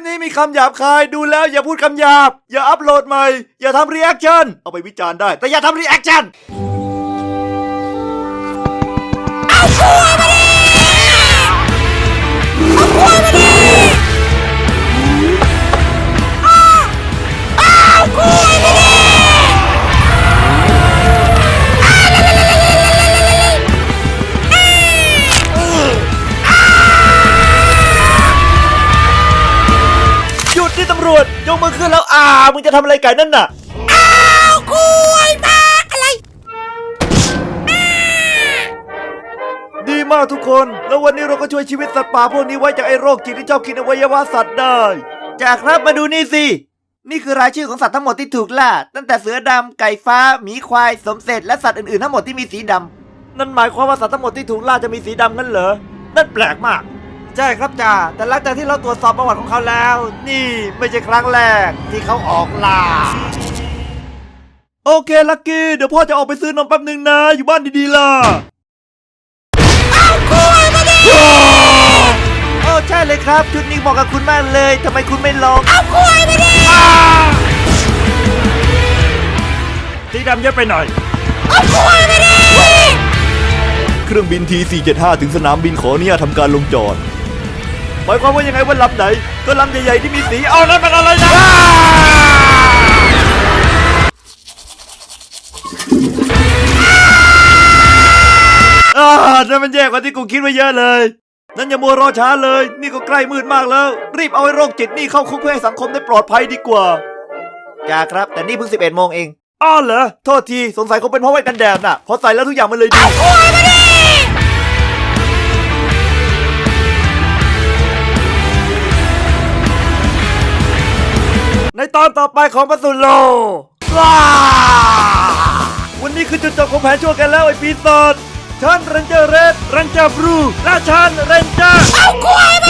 ปนี้มีคำหยาบคาย ดูแล้วอย่าพูดคำหยาบ อย่าอัพโหลดใหม่ อย่าทำรีแอคชั่น เอาไปวิจารณ์ได้ แต่อย่าทำรีแอคชั่น รวจยกมือขึ้นแล้วอ่ามึงจะทำอะไรไก่นั่นน่ะกล้วยมาอะไร ดีมากทุกคน แล้ววันนี้เราก็ช่วยชีวิตสัตว์ป่าพวกนี้ไว้จากไอ้โรคจิตที่ชอบกินอวัยวะสัตว์ได้จากครับมาดูนี่สิ นี่คือรายชื่อของสัตว์ทั้งหมดที่ถูกล่า ตั้งแต่เสือดำไก่ฟ้าหมีควายสมเสร็จและสัตว์อื่นๆทั้งหมดที่มีสีดำนั่นหมายความว่าสัตว์ทั้งหมดที่ถูกล่าจะมีสีดำงั้นเหรอนั่นแปลกมาก ใช่ครับจ่าแต่หลังจากที่เราตรวจสอบประวัติของเขาแล้ว นี่ไม่ใช่ครั้งแรกที่เขาออกล่า โอเคลักกี้ เดี๋ยวพ่อจะออกไปซื้อนมแป๊บนึงนะ อยู่บ้านดีๆล่ะกล้วยมาดิโอ้ใช่เลยครับ ชุดนี้เหมาะกับคุณมากเลยทำไมคุณไม่ลองเอากล้วยมาดิสีดำเยอะไปหน่อย เอากล้วยมาดิ เครื่องบินที475 ถึงสนามบินขออนุญาตทำการลงจอดห มายความว่ายังไงว่าลำไหน ก็ลำใหญ่ๆที่มีสีเอานั่นเป็นอะไรนะอ่านั่นมันแย่กว่าที่กูคิดไว้เยอะเลย นั่นอย่ามัวรอช้าเลย นี่ก็ใกล้มืดมากแล้ว รีบเอาไอ้โรคจิตนี่เข้าคุกเพื่อให้สังคมได้ปลอดภัยดีกว่าจ้าครับ แต่นี่เพิ่ง11โมงเอง อ้าวเหรอ โทษที สงสัยคงเป็นเพราะไว้กันแดดน่ะ พอใส่แล้วทุกอย่างมันเลยดี ตอนต่อไปของปัสุโลว้าวันนี้คือจุดจบของแผนชั่วกันแล้วไอ้ปีศาจฉันเรนเจอร์เรดเรนเจอร์บลูและฉันเรนเจอร์